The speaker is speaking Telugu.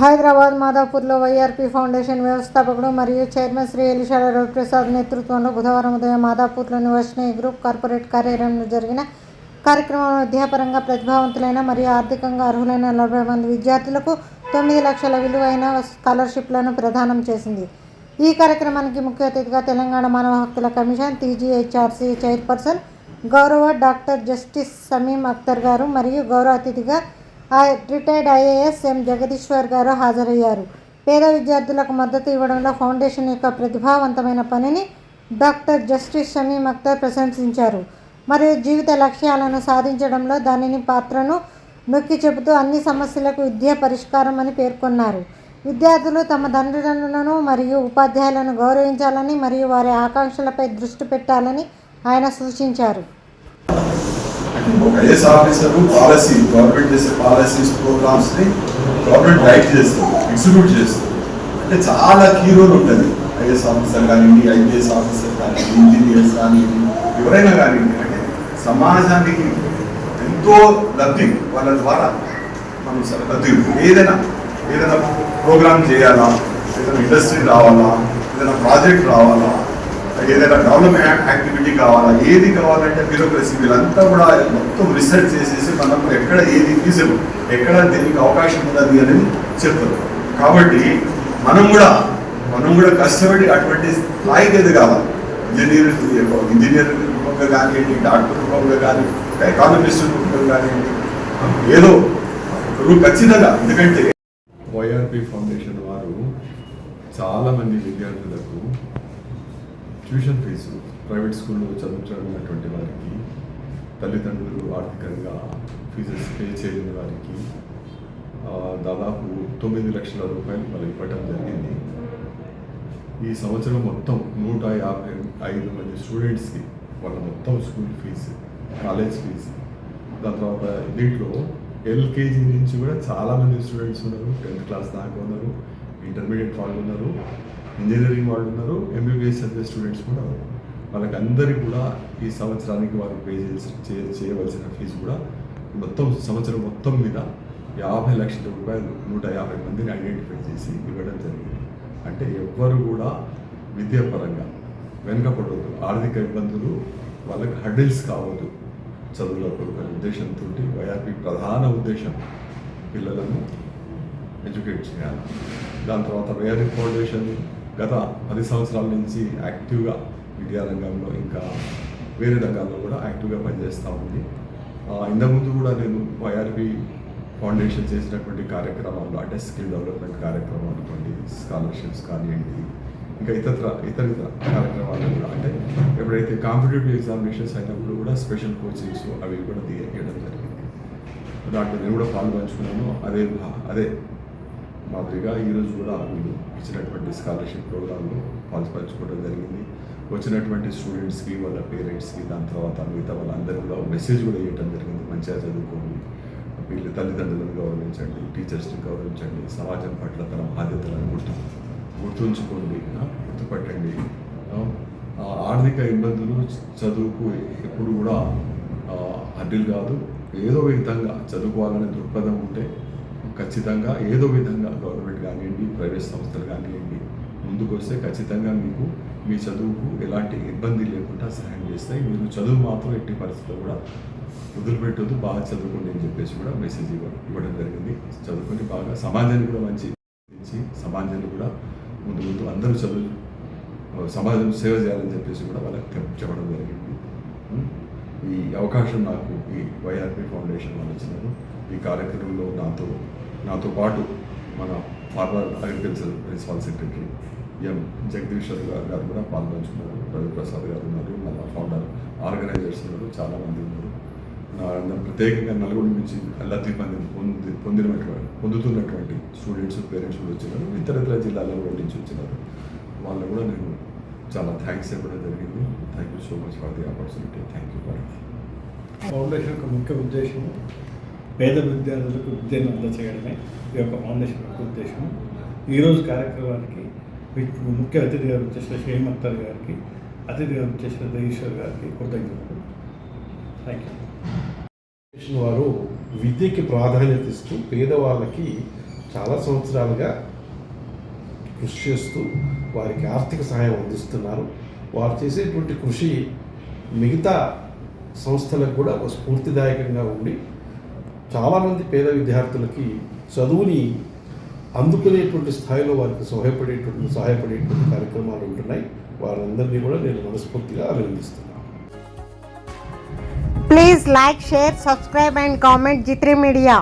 హైదరాబాద్ మాదాపూర్లో వైఆర్పీ ఫౌండేషన్ వ్యవస్థాపకుడు మరియు చైర్మన్ శ్రీ ఎలిషాల రవిప్రసాద్ నేతృత్వంలో బుధవారం ఉదయం మాదాపూర్లోని వైష్ణవి గ్రూప్ కార్పొరేట్ కార్యాలయంలో జరిగిన కార్యక్రమంలో విద్యాపరంగా ప్రతిభావంతులైన మరియు ఆర్థికంగా అర్హులైన నలభై మంది విద్యార్థులకు తొమ్మిది లక్షల విలువైన స్కాలర్షిప్లను ప్రదానం చేసింది. ఈ కార్యక్రమానికి ముఖ్య అతిథిగా తెలంగాణ మానవ హక్కుల commission T G H R C chairperson గౌరవ డాక్టర్ జస్టిస్ సమీం అఖ్తర్ గారు మరియు గౌరవ అతిథిగా రిటైర్డ్ ఐఏఎస్ ఎం. జగదీశ్వర్ గారు హాజరయ్యారు. పేద విద్యార్థులకు మద్దతు ఇవ్వడంలో ఫౌండేషన్ యొక్క ప్రతిభావంతమైన పనిని డాక్టర్ జస్టిస్ షమీం అఖ్తర్ ప్రశంసించారు. మరియు జీవిత లక్ష్యాలను సాధించడంలో దానిని పాత్రను నొక్కి చెబుతూ అన్ని సమస్యలకు విద్య పరిష్కారం అని పేర్కొన్నారు. విద్యార్థులు తమ తండ్రులను మరియు ఉపాధ్యాయులను గౌరవించాలని మరియు వారి ఆకాంక్షలపై దృష్టి పెట్టాలని ఆయన సూచించారు. ఒక ఐఎస్ ఆఫీసర్ పాలసీ గవర్నమెంట్ చేసే పాలసీస్ ప్రోగ్రామ్స్ని గవర్నమెంట్ రైట్ చేస్తారు ఎగ్జిక్యూట్ చేస్తుంది. అంటే చాలా కీ రోల్ ఉంటుంది. ఐఎస్ ఆఫీసర్ కానివ్వండి ఐపీఎస్ ఆఫీసర్ కానివ్వండి ఇంజనీర్స్ కానివ్వండి ఎవరైనా కానివ్వండి. అంటే సమాజానికి ఎంతో లబ్ధి వాళ్ళ ద్వారా మనం లబ్ధి ఏదైనా ఏదైనా ప్రోగ్రామ్ చేయాలా ఏదైనా ఇండస్ట్రీ రావాలా ఏదైనా ప్రాజెక్ట్ రావాలా ఏదైనా డెవలప్మెంట్ యాక్టివిటీ కావాలా ఏది కావాలంటే బ్యూరోక్రసీ వీళ్ళంతా కూడా మొత్తం రీసెర్చ్ చేసేసి మనం ఎక్కడ ఏది ఫీజబుల్ ఎక్కడ దీనికి అవకాశం ఉన్నది అనేది చెప్తారు. కాబట్టి మనం కూడా మనం కూడా కష్టపడి అటువంటి స్థాయికి కావాలి? ఇంజనీర్ ఇంజనీర్ రూపంగా కానివ్వండి డాక్టర్ రూపంగా కానివ్వండి ఎకానమిస్ట్ రూపంగా కానివ్వండి ఏదో ఖచ్చితంగా. ఎందుకంటే వైఆర్పి ఫౌండేషన్ వారు చాలామంది విద్యార్థులకు ట్యూషన్ ఫీజు ప్రైవేట్ స్కూల్లో చదువుతున్నటువంటి వారికి తల్లిదండ్రులు ఆర్థికంగా ఫీజెస్ పే చేయని వారికి దాదాపు తొమ్మిది లక్షల రూపాయలు వాళ్ళు ఇవ్వటం జరిగింది. ఈ సంవత్సరం మొత్తం నూట యాభై ఐదు మంది స్టూడెంట్స్కి వాళ్ళ మొత్తం స్కూల్ ఫీజు కాలేజ్ ఫీజు. దాని తర్వాత దీంట్లో ఎల్కేజీ నుంచి కూడా చాలామంది స్టూడెంట్స్ ఉన్నారు టెన్త్ క్లాస్ దాకా ఉన్నారు ఇంటర్మీడియట్ వాళ్ళు ఉన్నారు. ఇంజనీరింగ్ వాళ్ళు ఉన్నారు ఎంబీబీఎస్ చదివే స్టూడెంట్స్ కూడా ఉన్నారు. వాళ్ళకి అందరికీ కూడా ఈ సంవత్సరానికి వారు పే చేసి చేయవలసిన ఫీజు కూడా మొత్తం సంవత్సరం మొత్తం మీద యాభై లక్షల రూపాయలు నూట యాభై మందిని ఐడెంటిఫై చేసి ఇవ్వడం జరిగింది. అంటే ఎవ్వరు కూడా విద్యాపరంగా వెనుకపడవద్దు ఆర్థిక ఇబ్బందులు వాళ్ళకి హడిల్స్ కావద్దు. చదువుల ఒక ఉద్దేశంతో వైఆర్పి ప్రధాన ఉద్దేశం పిల్లలను ఎడ్యుకేట్ చేయాలి. దాని తర్వాత వైఆర్పి ఫౌండేషన్ గత పది సంవత్సరాల నుంచి యాక్టివ్గా విద్యారంగంలో ఇంకా వేరే రంగాల్లో కూడా యాక్టివ్గా పనిచేస్తూ ఉంది. ఇంతకుముందు కూడా నేను వైఆర్పి ఫౌండేషన్ చేసినటువంటి కార్యక్రమాలు అంటే స్కిల్ డెవలప్మెంట్ కార్యక్రమాలు అనుకోండి స్కాలర్షిప్స్ కానివ్వండి ఇంకా ఇతర ఇతర ఇతర కార్యక్రమాలు కూడా అంటే ఎప్పుడైతే కాంపిటేటివ్ ఎగ్జామినేషన్స్ అయినప్పుడు కూడా స్పెషల్ కోచింగ్స్ అవి కూడా తీయడం జరిగింది. దాంట్లో నేను కూడా పాల్పంచుకున్నాను అదే అదే మాదిరిగా ఈరోజు కూడా మీరు ఇచ్చినటువంటి స్కాలర్షిప్ ప్రోగ్రాంలో పాల్పంచుకోవడం జరిగింది. వచ్చినటువంటి స్టూడెంట్స్కి వాళ్ళ పేరెంట్స్కి దాని తర్వాత మిగతా వాళ్ళందరూ కూడా మెసేజ్ కూడా ఇవ్వడం జరిగింది. మంచిగా చదువుకోండి. వీళ్ళ తల్లిదండ్రులను గౌరవించండి టీచర్స్ని గౌరవించండి సమాజం పట్ల తన బాధ్యతలను గుర్తు గుర్తుంచుకోండి గుర్తుపట్టండి. ఆర్థిక ఇబ్బందులు చదువుకు ఎప్పుడు కూడా అడ్డులు కాదు. ఏదో విధంగా చదువుకోవాలనే దృక్పథం ఉంటే ఖచ్చితంగా ఏదో విధంగా గవర్నమెంట్ కానివ్వండి ప్రైవేట్ సంస్థలు కానివ్వండి ముందుకు వస్తే ఖచ్చితంగా మీకు మీ చదువుకు ఎలాంటి ఇబ్బంది లేకుండా సహాయం చేస్తాయి. మీరు చదువు మాత్రం ఎట్టి పరిస్థితుల్లో కూడా వదిలిపెట్టొద్దు. బాగా చదువుకోండి అని చెప్పేసి కూడా మెసేజ్ ఇవ్వ ఇవ్వడం జరిగింది. చదువుకొని బాగా సమాజాన్ని కూడా మంచి సమాజాన్ని కూడా ముందు ముందు అందరూ చదువు సమాజం సేవ చేయాలని చెప్పేసి కూడా వాళ్ళకి చెప్పడం జరిగింది. ఈ అవకాశం నాకు ఈ వైఆర్పి ఫౌండేషన్ వాళ్ళు ఇచ్చినారు. ఈ కార్యక్రమంలో నాతో నాతో పాటు మన farmer agriculture principal secretary M Jagadeeshwar గారు గారు కూడా పాల్పంచుకున్నారు. రవిప్రసాద్ గారు ఉన్నారు. మన ఫౌండర్ ఆర్గనైజర్స్ ఉన్నారు. చాలామంది ఉన్నారు. నా ప్రత్యేకంగా నలుగురు నుంచి లబ్ధి పొంది పొంది పొందినటువంటి పొందుతున్నటువంటి స్టూడెంట్స్ పేరెంట్స్ కూడా వచ్చినారు ఇతర ఇతర జిల్లాల కూడా నుంచి వచ్చినారు. వాళ్ళు కూడా నేను చాలా థ్యాంక్స్ చెప్పడం జరిగింది. Thank you so much for the opportunity thank you for foundation యొక్క ముఖ్య ఉద్దేశం పేద విద్యార్థులకు విద్యను అందచేయడమే ఈ యొక్క ఫౌండేషన్ యొక్క ఉద్దేశం. ఈరోజు కార్యక్రమానికి ముఖ్య ముఖ్య అతిథిగా వచ్చేసిన షేమ్ అఖ్తర్ గారికి అతిథిగా వచ్చేసిన దేశ్వర్ గారికి కృతజ్ఞతలు. థ్యాంక్ యూ వారు విద్యకి ప్రాధాన్యత ఇస్తూ పేదవాళ్ళకి చాలా సంవత్సరాలుగా కృషి చేస్తూ వారికి ఆర్థిక సహాయం అందిస్తున్నారు. వారు చేసేటువంటి కృషి మిగతా సంస్థలకు కూడా ఒక స్ఫూర్తిదాయకంగా ఉండి చాలామంది పేద విద్యార్థులకి చదువుని అందుకునేటువంటి స్థాయిలో వారికి సహాయపడేటువంటి సహాయపడేటువంటి కార్యక్రమాలు ఉంటున్నాయి. వారందరినీ కూడా నేను మనస్ఫూర్తిగా అభినందిస్తున్నాను. Please like share subscribe and comment G3 media